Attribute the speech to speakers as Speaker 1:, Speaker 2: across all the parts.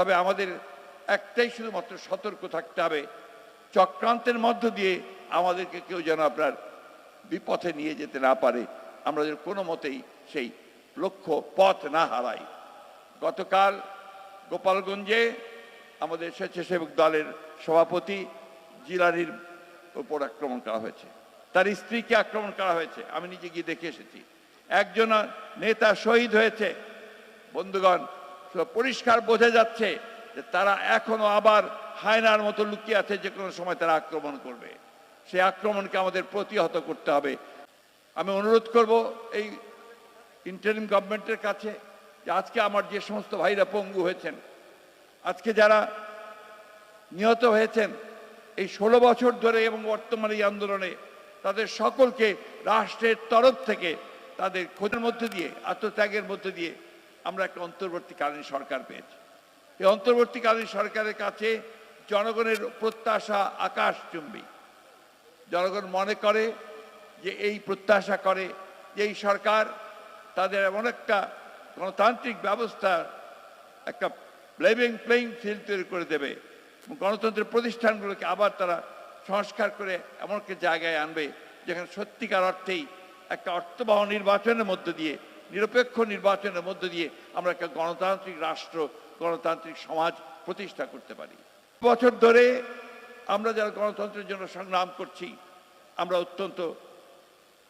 Speaker 1: তবে আমাদের একটাই শুধুমাত্র সতর্ক থাকতে হবে, চক্রান্তের মধ্য দিয়ে আমাদেরকে কেউ যেন আপনার বিপথে নিয়ে যেতে না পারে। আমরা যেন কোনো মতেই সেই লক্ষ্য পথ না হারাই। গতকাল গোপালগঞ্জে আমাদের স্বেচ্ছাসেবক দলের সভাপতি জিলানির উপর আক্রমণ করা হয়েছে। তার স্ত্রীকে আক্রমণ করা হয়েছে। আমি নিজে গিয়ে দেখে এসেছি। একজন নেতা শহীদ হয়েছে। বন্ধুগণ পরিষ্কার বোঝা যাচ্ছে যে তারা এখনও আবার হায়নার মতো লুকিয়ে আছে যে কোনো সময় তারা আক্রমণ করবে। সেই আক্রমণকে আমাদের প্রতিহত করতে হবে। আমি অনুরোধ করব এই ইন্টারিম গভর্নমেন্টের কাছে যে আজকে আমার যে সমস্ত ভাইরা পঙ্গু হয়েছেন, আজকে যারা নিহত হয়েছেন, এই ষোলো বছর ধরে এবং বর্তমানে এই আন্দোলনে তাদের সকলকে রাষ্ট্রের তরফ থেকে তাদের খোঁজের মধ্যে দিয়ে, আত্মত্যাগের মধ্যে দিয়ে আমরা একটা অন্তর্বর্তীকালীন সরকার পেয়েছি। এই অন্তর্বর্তীকালীন সরকারের কাছে জনগণের প্রত্যাশা আকাশ চুম্বী। জনগণ মনে করে যে এই প্রত্যাশা করে যে এই সরকার তাদের এমন একটা গণতান্ত্রিক ব্যবস্থা, একটা লেভিং প্লেইং ফিল্ড তৈরি করে দেবে গণতন্ত্রের প্রতিষ্ঠানগুলোকে আবার তারা সংস্কার করে এমন একটা জায়গায় আনবে যেখানে সত্যিকার অর্থেই একটা অর্থবহ নির্বাচনের মধ্য দিয়ে নিরপেক্ষ নির্বাচনের মধ্য দিয়ে আমরা একটা গণতান্ত্রিক রাষ্ট্র, গণতান্ত্রিক সমাজ প্রতিষ্ঠা করতে পারি। বছর ধরে আমরা যারা গণতন্ত্রের জন্য সংগ্রাম করছি, আমরা অত্যন্ত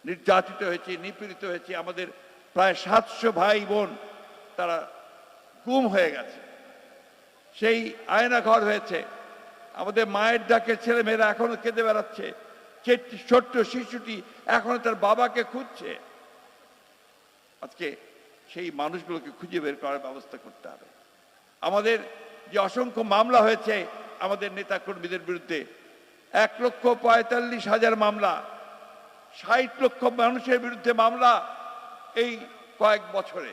Speaker 1: নির্যাতিত হয়েছি, নিপীড়িত হয়েছি। আমাদের প্রায় সাতশো ভাই বোন তারা গুম হয়ে গেছে। সেই আয়না ঘর হয়েছে। আমাদের মায়ের ডাকে ছেলে মেয়েরা এখনও কেঁদে বেড়াচ্ছে। ছোট্ট শিশুটি এখনও তার বাবাকে খুঁজছে। আজকে সেই মানুষগুলোকে খুঁজে বের করার ব্যবস্থা করতে হবে। আমাদের যে অসংখ্য মামলা হয়েছে, আমাদের নেতা কর্মীদের বিরুদ্ধে এক লক্ষ পঁয়তাল্লিশ হাজার মামলা, ষাট লক্ষ মানুষের বিরুদ্ধে মামলা এই কয়েক বছরে,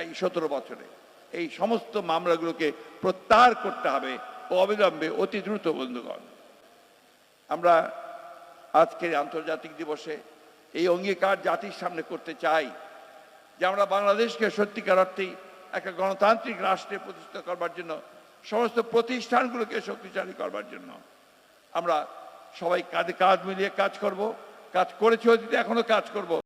Speaker 1: এই সতেরো বছরে। এই সমস্ত মামলাগুলোকে প্রত্যাহার করতে হবে ও অবিলম্বে অতি দ্রুত, বন্ধুগণ। আমরা আজকের আন্তর্জাতিক দিবসে এই অঙ্গীকার জাতির সামনে করতে চাই। যে আমরা বাংলাদেশকে সত্যিকার অর্থেই একটা গণতান্ত্রিক রাষ্ট্রে প্রতিষ্ঠিত করবার জন্য, সমস্ত প্রতিষ্ঠানগুলোকে শক্তিশালী করবার জন্য আমরা সবাই কাঁধে কাজ মিলিয়ে কাজ করব। কাজ করেছি অতীতে এখনও কাজ করব।